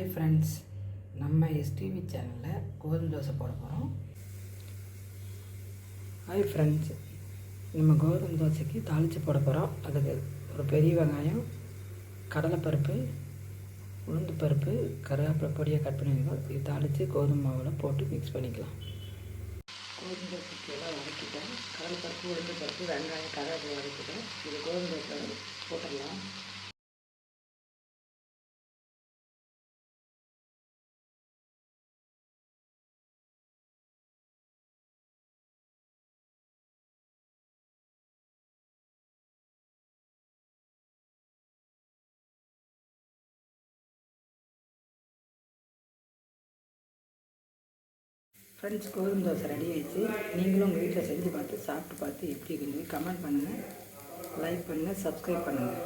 Hi friends நம்ம STV சேனலில் கோதுமை தோசை போட போகிறோம் ஹாய் ஃப்ரெண்ட்ஸ் நம்ம கோதுமை தோசைக்கு தாளித்து போட போகிறோம் அதுக்கு ஒரு பெரிய வெங்காயம் கடலைப்பருப்பு உளுந்து பருப்பு கருவேப்பிலை பொடியாக கட் பண்ணியிருக்கோம் இது தாளித்து கோதுமை மாவில் போட்டு மிக்ஸ் பண்ணிக்கலாம். கோதுமை தோசைக்கு எல்லாம் வதக்கிட்டேன். கடலைப்பருப்பு உளுந்து பருப்பு வெங்காயம் கருவேப்பிலை வதக்கிட்டேன். இது கோதுமை ஃப்ரெண்ட்ஸ் கோதுமை தோசை ரெடி ஆகிடுச்சு நீங்களும் உங்கள் வீட்டில் செஞ்சு பார்த்து சாப்பிட்டு பார்த்து எப்படி இருக்குன்னு கமெண்ட் பண்ணுங்கள் லைக் பண்ணுங்கள் சப்ஸ்கிரைப் பண்ணுங்கள்